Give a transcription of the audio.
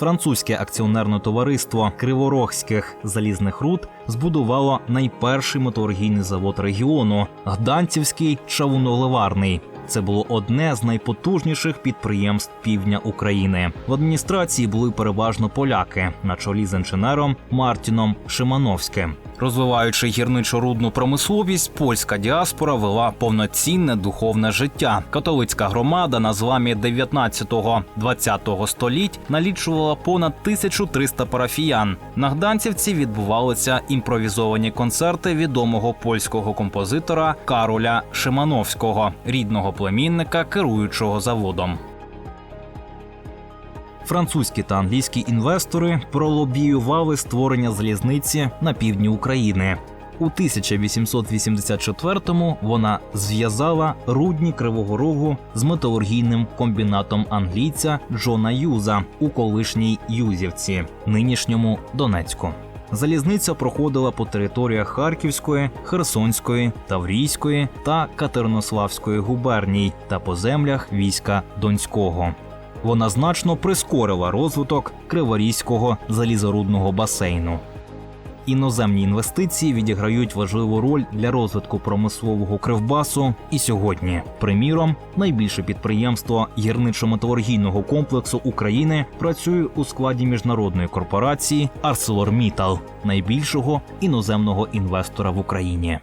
Французьке акціонерне товариство Криворогських залізних руд збудувало найперший металургійний завод регіону Гданцівський чавуноливарний. Це було одне з найпотужніших підприємств півдня України. В адміністрації були переважно поляки на чолі з інженером Мартіном Шимановським. Розвиваючи гірничо-рудну промисловість, польська діаспора вела повноцінне духовне життя. Католицька громада на зламі 19-20 століть налічувала понад 1300 парафіян. На Гданцівці відбувалися імпровізовані концерти відомого польського композитора Кароля Шимановського, рідного племінника керуючого заводом. Французькі та англійські інвестори пролобіювали створення залізниці на півдні України. У 1884-му вона зв'язала рудні Кривого Рогу з металургійним комбінатом англійця Джона Юза у колишній Юзівці, нинішньому Донецьку. Залізниця проходила по територіях Харківської, Херсонської, Таврійської та Катеринославської губерній та по землях війська Донського. Вона значно прискорила розвиток Криворізького залізорудного басейну. Іноземні інвестиції відіграють важливу роль для розвитку промислового кривбасу і сьогодні. Приміром, найбільше підприємство гірничо-металургійного комплексу України працює у складі міжнародної корпорації ArcelorMittal, найбільшого іноземного інвестора в Україні.